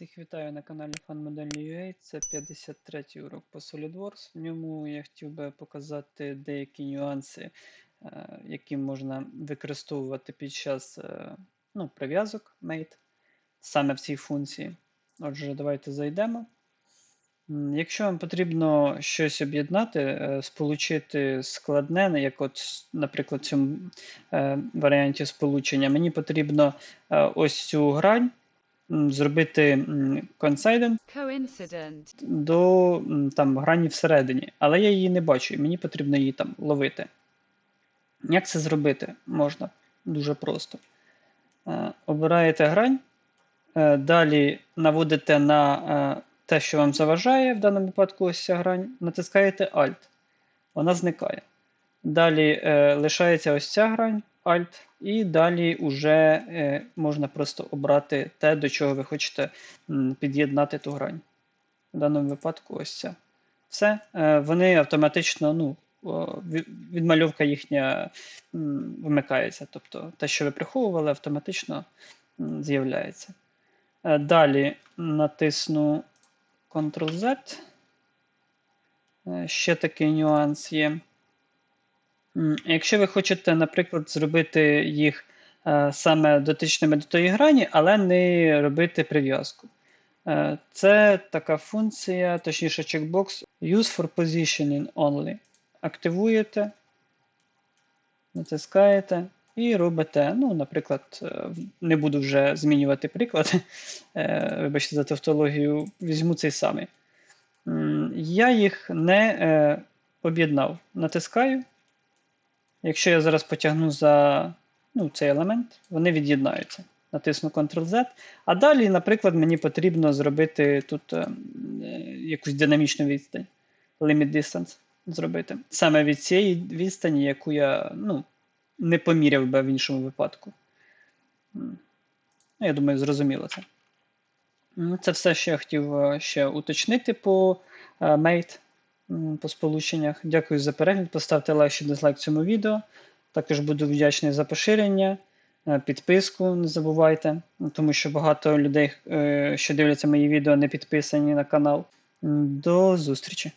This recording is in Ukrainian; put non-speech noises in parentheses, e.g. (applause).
Всіх вітаю на каналі FunModel.ua. Це 53-й урок по SolidWorks. В ньому я хотів би показати деякі нюанси, е, які можна використовувати під час е, ну, прив'язок Mate саме в цій функції. Отже, давайте зайдемо. Якщо вам потрібно щось об'єднати, е, сполучити складне, як от, наприклад, в цьому варіанті сполучення, мені потрібно ось цю грань зробити coincident Coincident. до там, грані всередині, але я її не бачу, і мені потрібно її там ловити. Як це зробити? Можна дуже просто. Е, Обираєте грань, е, далі наводите на е, те, що вам заважає, в даному випадку ось ця грань, натискаєте Alt. Вона зникає. Далі лишається ось ця грань, Alt, і далі вже е, можна просто обрати те, до чого ви хочете під'єднати ту грань. В даному випадку ось ця. Все. Е, вони автоматично, ну, відмальовка їхня м, вмикається. Тобто те, що ви приховували, автоматично з'являється. Е, Далі натисну Ctrl-Z. Ще такий нюанс є. Якщо ви хочете, наприклад, зробити їх е, саме дотичними до тої грані, але не робити прив'язку. Е, Це така функція, точніше, чекбокс Use for Positioning Only. Активуєте, натискаєте і робите, ну, наприклад, е, не буду вже змінювати приклад. (laughs) Вибачте за тавтологію, візьму цей самий. Я їх не об'єднав. Натискаю. Якщо я зараз потягну за ну, цей елемент, вони від'єднаються. Натисну Ctrl-Z. А далі, наприклад, мені потрібно зробити тут е, якусь динамічну відстань. Limit distance зробити. Саме від цієї відстані, яку я ну, не поміряв би в іншому випадку. Ну, я думаю, зрозуміло це. Це все, що я хотів е, ще уточнити по е, Mate, по сполученнях. Дякую за перегляд. Поставте лайк чи дизлайк цьому відео. Також буду вдячний за поширення, е, підписку, не забувайте, тому що багато людей, е, що дивляться мої відео, не підписані на канал. До зустрічі!